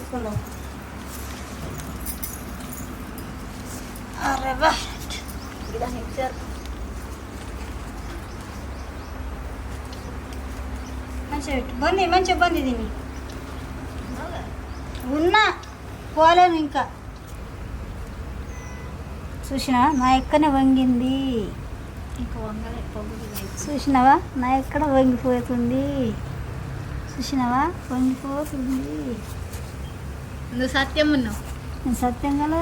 వంగేసుకుందాం అరే బా దాన్ని ఇచ్చారు మంచిగా పెట్టు. బంది మంచిగా బంది దీన్ని. ఉన్నా పోలేను ఇంకా. చూసినా నా ఎక్కనే వంగింది. చూసినావా? నా ఎక్కడ వంగిపోతుంది? చూసినావా? వంగిపోతుంది. నువ్వు సత్యం ఉన్నావు నేను సత్యం కదా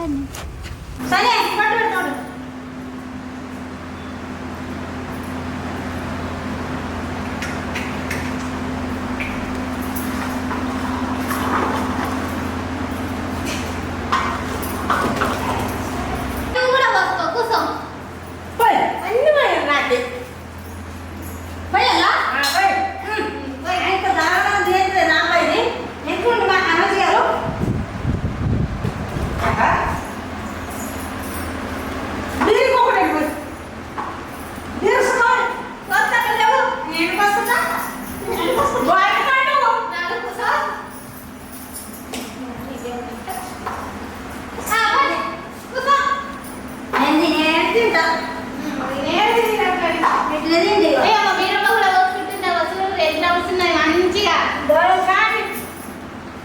నువ్వు కూడా వస్తావు కూర్చో అన్ని పోయారు నాకే పోయాలా ఇంకా దారుణం చేస్తే నా పైది ఎక్కువ మా అనజీ గారు బీరుకు ఒకటి పోయి బీరుసుకోవాలి వస్తాను లేవు నేను వస్తున్నా బయట కాడు నాలుగు కూర్చో ఆ, పోనీ. కూర్చో నేను నేను తింటా నేను తినట్లేదు. ఇట్లా తిండి ఏ అమ్మ, మీరమ్మ కూడా వస్తుంటుందా? వస్తున్నారు, ఎట్లా వస్తున్నాయి మంచిగా కానీ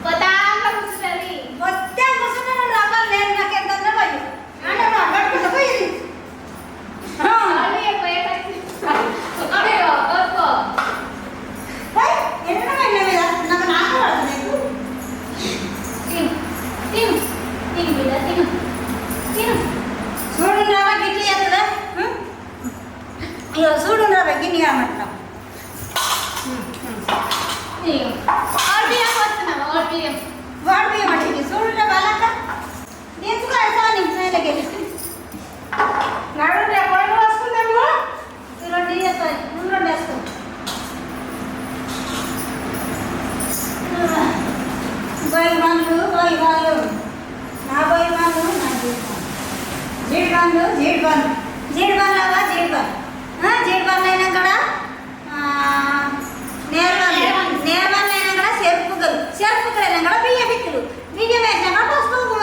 కొత్తాంగా కూర్చుంటది. మొత్తం కూర్చున్నాను రవ్వలు నేను నాకు ఎంత ఉందో పోయి అంటే మా పట్టుకుంటా పోయింది అవి పోయేటట్టు. అయ్యో, వద్దు. ఎన్న మీద నాకు నాకు పడుతుంది తిను, తిను, తిను బిడ్డ, తిను. తిను. చూడు రావా గిట్లి చేస్తుందా ఇక చూడు రావా గిన్ని కామంటాం ఇదిగో. ఆరు బియ్యం పోస్తున్నావా? ఆరు బియ్యం. వాడు బియ్యమంటే చూడు రా వాళ్ళక్క తీసుకో సాని నేలకెళ్ళి నడు రేపు పొయ్యి వస్తుందేమో రెండు చేస్తాయి నువ్వు రెండు వేసుకో బొయ్యి బండ్లు బొయ్యి బండ్లు నా బొయ్యి బండ్లు నా జీడి బండ్లు జీడి బండ్లు జీడి బండ్లు అవ్వా జీడి జీడి అయినా కూడా నేల నేల అయినా కూడా చెరుపు కుక్కలు. అయినా కూడా బియ్యం పిక్కులు. బియ్యం వేసినా కూడా పసుపు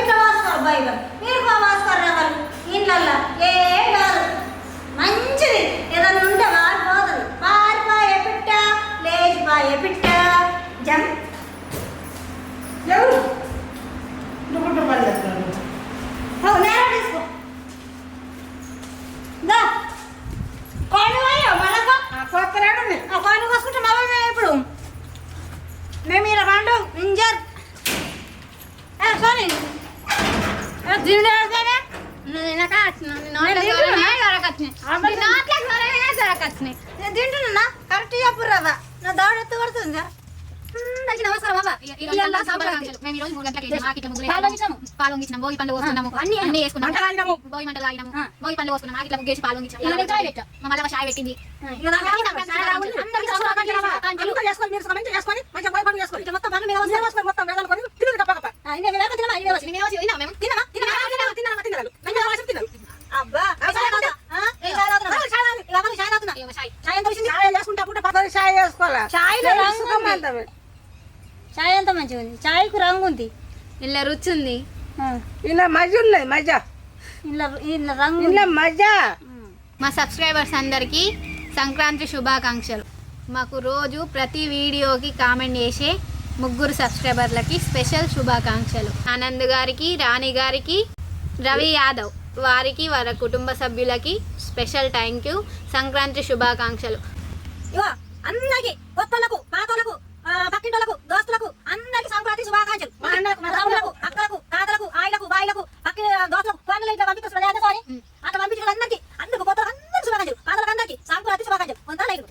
ఇట్లా వాసుకోరు బొయ్యి బండ్లు మీరు కూడా వాసుకోరు రావాలి ఇంట్లల్లో ఏ కాదు మంచిది. ఏదైనా ఉంటే వారిపోతుంది. పారిపోయే పిట్ట లేచిపోయే పిట్ట జం ఎవరు ఓ, నేల తీసుకో దా కోడి పోయా మనకు ఆ కోడిని కోసుకుంటే మా మేము ఇప్పుడు మేము ఇలా పండు ఇంజర్ సోని దీని నువ్వు తినక వచ్చినావు. నీ నోట్లో నేను దూరమే తింటున్నా. దొరకచ్చినాయి. అబ్బా, నీ నోట్లో దూరమే దొరకచ్చినాయి. నేను తింటున్నా కరెక్ట్ చెప్పు రవ్వ నా దౌడ ఎత్తు పడుతుందా అందరికీ నమస్కారం అవ్వ. ఈ- ఈ రోజు ఇవాళ సంక్రాంతి. మేము ఈ రోజు మూడు గంటలకు లేచాము. ఆకిట్ల ముగ్గులు పాలు వేసాము. పాలు వంగించినాము. భోగి పండ్లు పోసుకున్నాము. అన్ని- అన్ని వేసుకున్నాము. మంటలు భోగి మంటలు తాగినాము. ఆ. భోగి పండ్లు పోసుకున్నాము. ఆకిట్ల ముగ్గేసి పాలు వంగించాము. ఇలా ఇలా చాయ్ పెట్టాం. మా మళ్ళీ చాయ్ పెట్టింది ఇక దాకా అందరికీ సంక్రాంతి సంక్రాంతి రావాలి. అందరికీ సంక్రాంతి శుభాకాంక్షలు. అంతా చేసుకొని మీరు మంచిగా చేసుకొని మంచిగా పోయి పని చేసుకోండి ఇట్లా మొత్తం పనులు మీద వేసుకొని వేసుకొని మొత్తం వేదాలు కొని తినదు కప్ప కప్ప ఇన్ని వేదాలు తినమా ఇన్ని వేదాలు మేము రోజు తిన్నాము మేము. తినమా తినమా తినమా తినమా? తినరు మంచిగా వాసి తినరు. అబ్బా చాయ్ తాగుతా. ఆ? ఏ చాయ్ తాగుతున్నా? చాయ్ తాగు. ఇక అవ్వని చాయ్ తాగుతున్నా. ఇవ్వ చాయ్. చాయ్ ఎంత సుఖం ఉంది. చాయ్ మంచిగా ఉంది చాయ్కు రంగు ఉంది. ఇలా రుచి ఉంది. ఇలా మజ ఉన్నది మజా. ఇలా. మజా. మా. సబ్స్క్రైబర్స్ అందరికీ సంక్రాంతి శుభాకాంక్షలు. మాకు రోజు ప్రతి వీడియోకి కామెంట్ చేసే ముగ్గురు సబ్స్క్రైబర్లకి స్పెషల్ శుభాకాంక్షలు. ఆనంద్ గారికి రాణి గారికి రవి యాదవ్ వారికి వారి కుటుంబ సభ్యులకి స్పెషల్ థ్యాంక్ యూ. సంక్రాంతి శుభాకాంక్షలు. అందరికి కొత్తలకు పాతలకు ఆ, పక్కింటోళ్ళకు దోస్తులకు అందరికి సంక్రాంతి శుభాకాంక్షలు. మా అన్నలకు మా తమ్ములకు అక్కలకు తాతలకు ఆయలకు బాయిలకు పక్కి దోస్తులకు ఫోన్లు ఇట్లా పంపిస్తున్నారు అదే సారీ అట్లా పంపించిన అందరికి అందరికి కొత్త అందరికి శుభాకాంక్షలు. పాతలకు అందరికి సంక్రాంతి శుభాకాంక్షలు. కొంత లైక్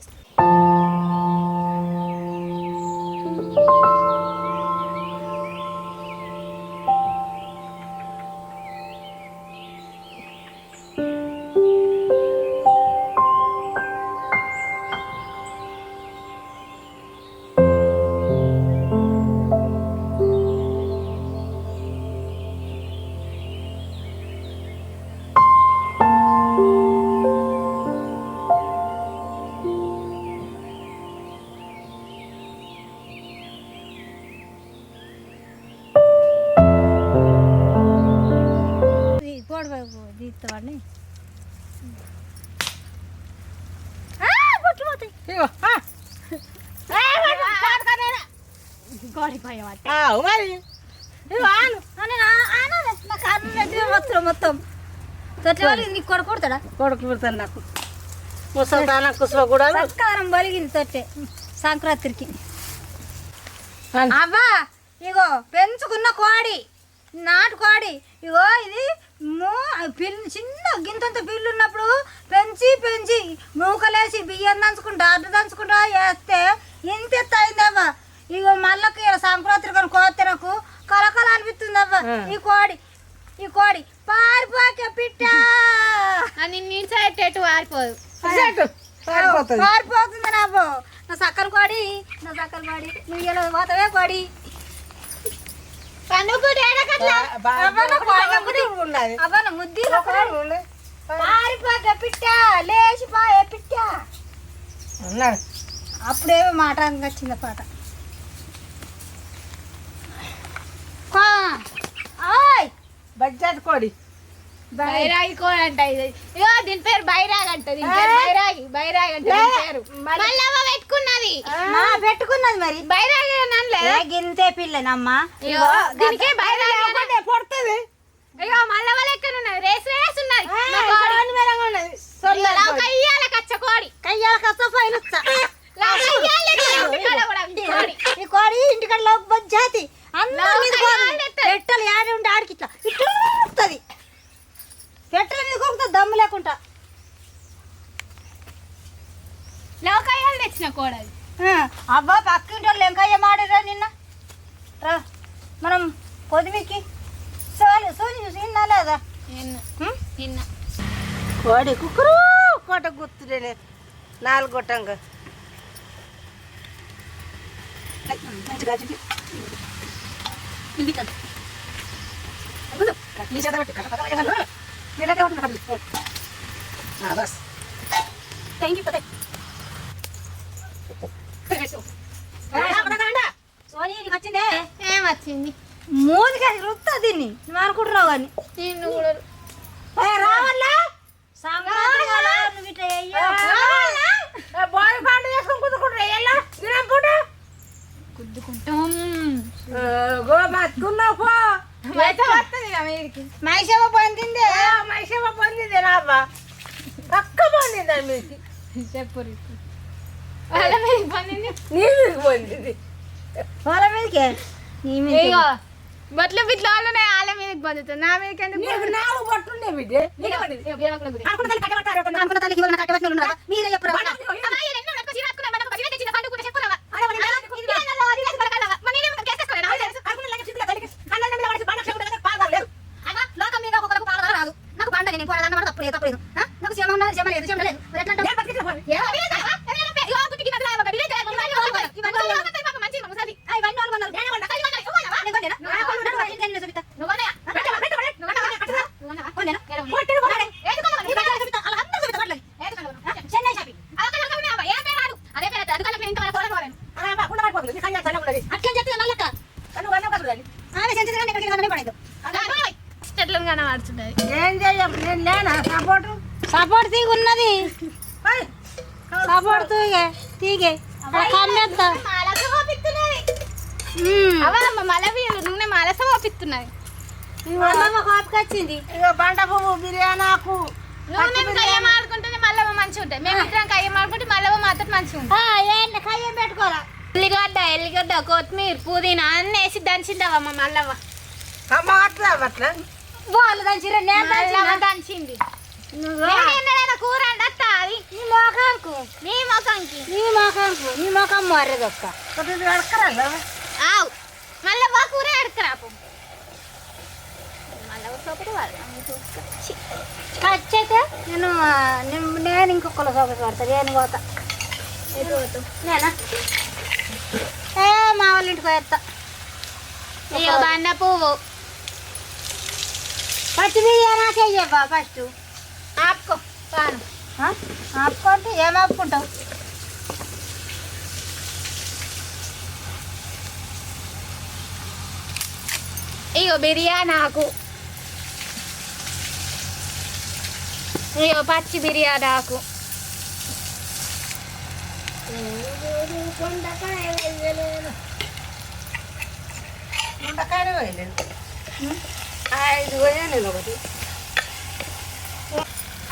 మొత్తం నీకు కొడుకు కొడతాడా? కొడుకు పెడతాను నాకు. ముసల్దాన కుసువ కూడా బలిగింది తొట్టె. సంక్రాంతికి. అవ్వా ఇగో పెంచుకున్న కోడి. నాటు కోడి. ఇగో ఇది పిల్లి చిన్న గింతంత పిల్లు ఉన్నప్పుడు పెంచి పెంచి మూకలేసి బియ్యం దంచుకుంటా అడ్డు దంచుకుంటా వేస్తే ఇంత ఎత్తు అయిందవ్వా. ఇగో మళ్ళకి సంక్రాంతి కానీ కోతెరకు కలకల అనిపిస్తుందవ్వా. ఈ కోడి ఈ కోడి పారిపోక పిట్ట. వారిపోదు పారిపోతుంది పారిపోతుంది. నాబో నా సక్కల కోడి నా సక్కల కోడి నువ్వు ఇలా పోతావే కోడి పండుగ ఉన్నది అవ్వన ముద్దీలో కోడి పారిపోక పిట్ట లేచిపోయే పిట్ట ఉన్నాడు అప్పుడేమో మాట వచ్చింది పాట. బజ్జాతి కోడి. బైరాగి కోడి అంట ఇది. ఇగో దీని పేరు బైరాగ్ అంట దీని పేరు బైరాగి బైరాగి అంటే దీని పేరు. మళ్ళవ్వ పెట్టుకున్నది. మా పెట్టుకున్నది మరి. బైరాగి నన్లే ఏ గింతే పిల్లనమ్మా. ఇగో దీనికే బైరాగి అన- పడుతుంది. ఇగో మళ్ళవ్వ లెక్కన ఉన్నది రేస్ రేస్ ఉన్నది మా కోడి. ఇయ్యాల కచ్చ కోడి. కయ్యాల కచ్చ పైన లవక ఇయ్యాల ఇక్కడ కూడా ఉంది కోడి ఈ కోడి ఇంటికాడ లోపు బజ్జాతి అందరి మీద లోపల కోడి. ఆడెత్తది. పెట్టలు యాడి ఉంటే ఆడికి ఇట్లా ఇట్లా ఊరుకుతుంది. పెట్టల మీద కొరుకుతుంది దమ్ము లేకుండా లవక ఇయ్యాల తెచ్చిన కోడి అది ఆ, అబ్బా పక్కింటి వాళ్ళు ఎంకయ్య మాడిరా నిన్న రా మనం పొదిమికి సోలు సూని చూసి విన్నా లేదా నిన్న హ్మ్? నిన్న కోడి కుక్కరు కోట గుర్తులేనే నాలుగు గొట్టంగా సోని నీకు వచ్చిందే ఏం వచ్చింది మూదికి రుత్తా దీన్ని నువ్వు అనుకుంటున్నావు కానీ రావాలా సంక్రాంతి నువ్వు ఇట్లా ఎలా? పూట గుద్దుకుంటాం. గో బతుకున్నావు పో. పొందిందే పొందింది పక్క పొందింది మీకు చెప్పు వాళ్ళ నీ పొందింది వాళ్ళ మీదకే? నీ మీద ఇగో బొట్లు బిట్లు వాళ్ళు ఉన్నాయి వాళ్ళ మీదకి పొందుతుంది నా మీదకి ఎందుకు నాలుగు బిడ్డ. పడింది నాకు పండగ నేను పోరాదన్న తప్పులేదు తప్పులేదు? నాకు శ్రమ ఉన్నది శ్రమ లేదు శ్రమ లేదు ఎట్లా తీగే. అవమ్మ నూనె మాలస వచ్చింది బండ పువ్వు కయ్యం మల్లవ మంచిగా ఉంటాయి మేము ఇద్దరం కయ్యం ఆడుకుంటే మల్లవ మాత్రం మంచిగా ఉంటుంది ఆ, ఏంటి కయ్యం పెట్టుకోరా? ఎల్లిగడ్డ ఎల్లిగడ్డ కొత్తిమీర పుదీనా అన్నీ వేసి దంచిందవమ్మ మల్లవ్వ. అమ్మ అట్లా అట్లా? వాళ్ళు దంచిరా నేను దంచింది. కూర అది? నీ మోకాంకు నీ ముఖంకి నీ మోకాంకు నీ మోకం మర్రదొక్క కొద్దిగా అడకరాలా ఆవు. కూర అడకరాపు మల్లవ్వ సోపటి వాళ్ళు ఖచ్చితే నేను నేను- ఇంకొకరు సోపతి పడతా నేను పోతా. నేనా ఏ మా వాళ్ళ ఇంటికి పోయేస్తా పువ్వు. పచ్చి బియ్యానా చెయ్యబ్బా ఫస్ట్? ఆపుకో పాను. ఆపుకుంటే ఏం ఆపుకుంటావు? అయ్యో బిర్యానీ ఆకు. అయ్యో పచ్చి బిర్యానీ ఆకు. ఉండకాయలు పోయలేదు. ఐదు పోయలేదు ఒకటి.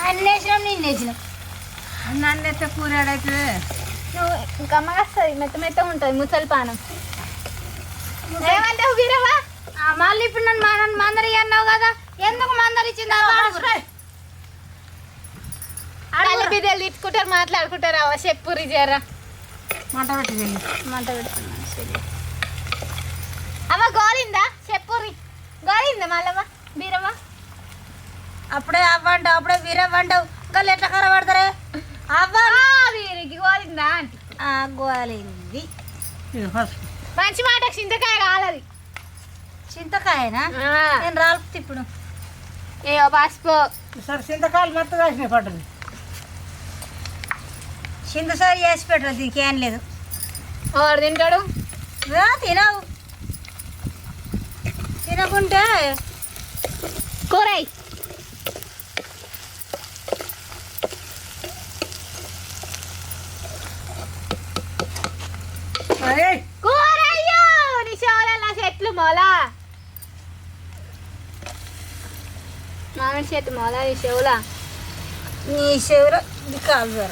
అన్ని వేసినాం నిన్ను వేసినాం. నన్ను కూర నువ్వు ఇంకా వస్తుంది మెత్త మెత్త ఉంటుంది ముసలి పానం. ఏమంటావు వీరవా మళ్ళీ ఇప్పుడు నన్ను మా నన్ను మందరి అన్నావు కదా ఎందుకు మందరి ఇచ్చింది బిడ్డలు తిట్టుకుంటారు మాట్లాడుకుంటారు అవ చెప్పురి జరా. మంట పెట్టి మంట అవ గోలిందా? చెప్పురి గోలిందా మళ్ళవ బీరవ్వ? అప్పుడే అవ్వండి అప్పుడే వీరవ్వండవు ఇంకా ఎట్లా కరబడతారే అవ్వ వీరికి గోలిందా గోలింది. మంచి మాట చింతకాయ కాలది. చింతకాయనా? నేను రాలుపుతా ఇప్పుడు ఏయో పసుపు. సరే చింతకాయలు మెత్తగా వేసినాయి పడ్డది చింతసారి చేసి పెట్టరు దీనికి ఏం లేదు. ఎవరు తింటాడు? తినవు. తినకుంటే కూరయ్ కూరయ్యో నీ చెట్లు మొల. మామిడి చెట్టు మొల నీ చెవుల. నీ చెవులో ఇది కాదు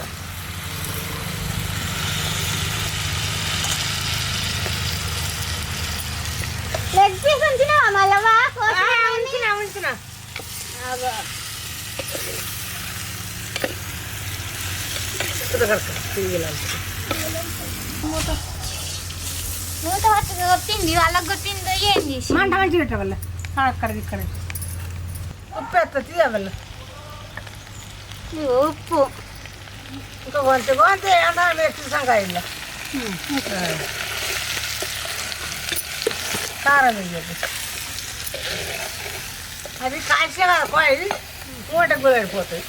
లెగ్ పీస్ ఉంచినావా మళ్ళవా ఆ, ఉంచినా ఉంచినా. మూత పట్టు కొట్టింది వాళ్ళకి కొట్టిందో ఏం చేసి మంట మంచి పెట్టవల్ల అక్కడికి ఇక్కడ ఉప్పు ఎత్త తీయవల్ల ఉప్పు. ఇంకా కొంచెం కొంచెం ఏంటో వేసి సంకాయల్లో కారం వేయదు అది కాల్చే కదా పోయి మూటకు వెళ్ళిపోతుంది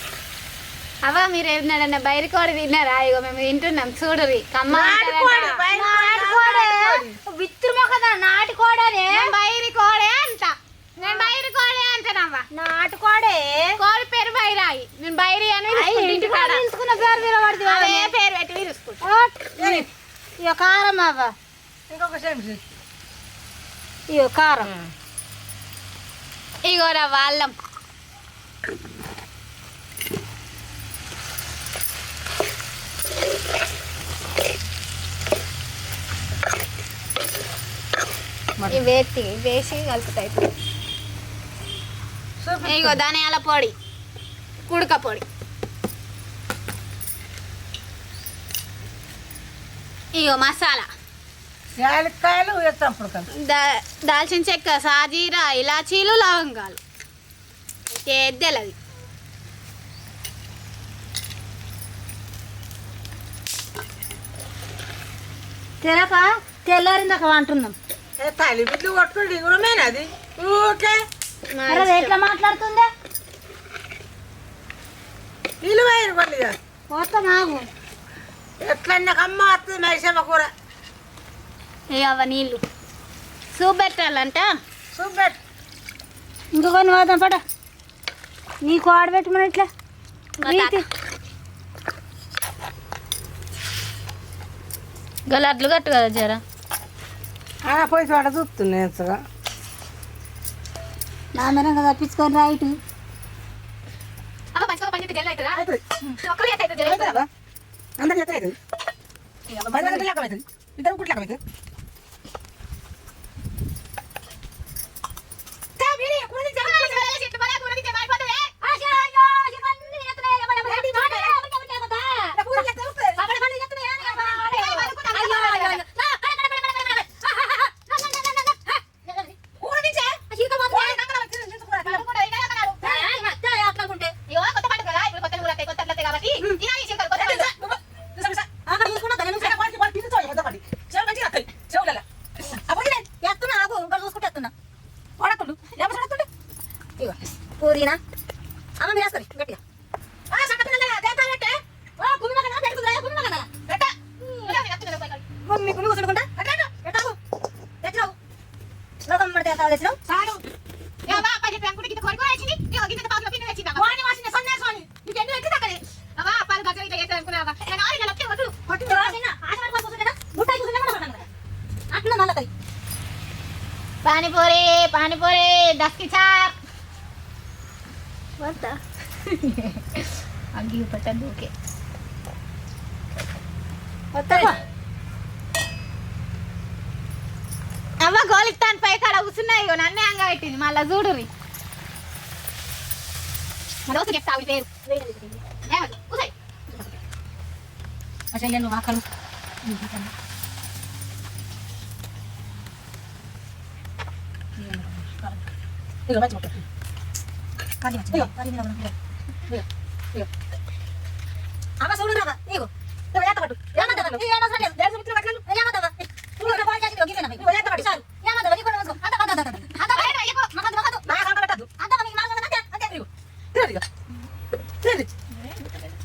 అవ్వ మీరు ఏమన్నా బయట కోడి తిన్నారా? ఇగో మేము తింటున్నాం చూడరి. నాటుకోడి. విత్తురు మొక్కదా నాటి కోడనే బయరి కోడే అంట. నేను బయరి కోడే అంటానవ్వ. నాటు కోడే కోడి పేరు బైరాయి. నేను బైరి అని ఇంటి కాడ తీసుకున్న పేరు పడుతుంది అదే పేరు పెట్టి పిలుచుకుంటా ఇక కారం అవ్వ. ఇంకొక ఇక కారం. ఇగోరా వాళ్ళం. ఇవి వేసి వేసి కలుపుతాయి. ఇగో ధనియాల పొడి కుడక పొడి. ఇగో మసాలా. యాలక్కాయలు వేస్తాం దాల్చిన చెక్క సాజీరా ఇలాచీలు లవంగాలు. తెద్దెలది తెలక తెల్లారిందాక అంటున్నాం తల్లి బిడ్డలు కొట్టుకుంటే ఇగురమేనా అది? అది ఎట్లా మాట్లాడుతుందా? నీళ్ళు వేయరు కొద్దిగా పోతా నాగు. ఎట్లా అమ్మ వస్తుంది మైసమ్మ కూర. ఇక నీళ్ళు. సూప్ పెట్టాలంట? చూపెట్టు ఇంకా కొన్ని పోదాం పడ నీకు ఆడబెట్టమని ఇట్లా తాత. గలడ్లు కట్టు కదా జర? పోయి చోట చూస్తుంది ఎంతగా నా మీద కదా తప్పించుకొని రైట్ అందరికి ఇద్దరు కుట్లేక లోకం పడితే ఎంత తెచ్చినావు అట్లా మళ్ళీ తల్లి పానీపూరి పానీపూరి దస్కి చార్ వద్దా అగ్గి పట్టద్దు ఓకే వస్తావా కూర్చున్నాయి ఇగో నన్నే అంగ పెట్టింది మళ్ళా చూడురి రోజు చెప్తావు ఈ పేరు. ఏమది? నువ్వు మంచి కాలి మీద అమ్మ చూడు రాగా ఎంత పట్టు. ఏం అవసరం లేదు. దేని గురించి మాట్లాడు? ఏమంటావా? నువ్వు ఇక్కడ బాగా చేసి నువ్వు గిన్నె నువ్వు ఎంత పట్టు? చాలు. ఏమంటావా? నీకు కూడా వేసుకో. అంత, అంత, అంత, అంత. అంత, ఏయ్, అయ్యకో. మగదు, మగదు. నా కంట పెట్టద్దు అంత, నీకు మాత్రం అంతే, అంతే. తినదు ఇక తినదు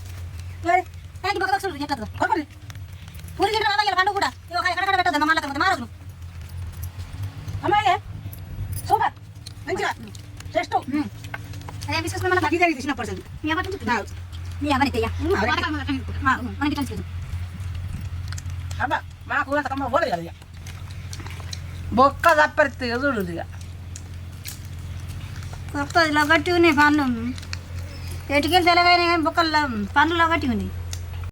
మరి, ఏంటి పక్కకు చూడు, ఎట్లా వస్తుందో. కొనుక్కోండి పూరి గిన్నె రావాలి, ఇలా పండుగ కూడా. ఇగో ఒక ఎక్కడ పెట్టొద్దు, మళ్ళా తర్వాత మారదు నువ్వు. అమ్మాయి సూపర్ మంచిగా టేస్ట్ అదే తీసుకొచ్చుకుని మళ్ళా తగ్గి తగ్గి తీసినప్పుడు అసలు మీ అవ్వ నుంచి చెప్పు. మీ అవ్వని తెయ్య. మా, మనకి ఇట్లా చెప్పు. అబ్బా మా కూర కమ్మ పోలేదు కదా ఇక బొక్క తప్పరితే చూడు ఇక కొత్త ఇలా గట్టి ఉన్నాయి పండ్లు ఎటుకెళ్ళి తెలవైన కానీ బొక్కల్లో పండ్లు గట్టి ఉన్నాయి.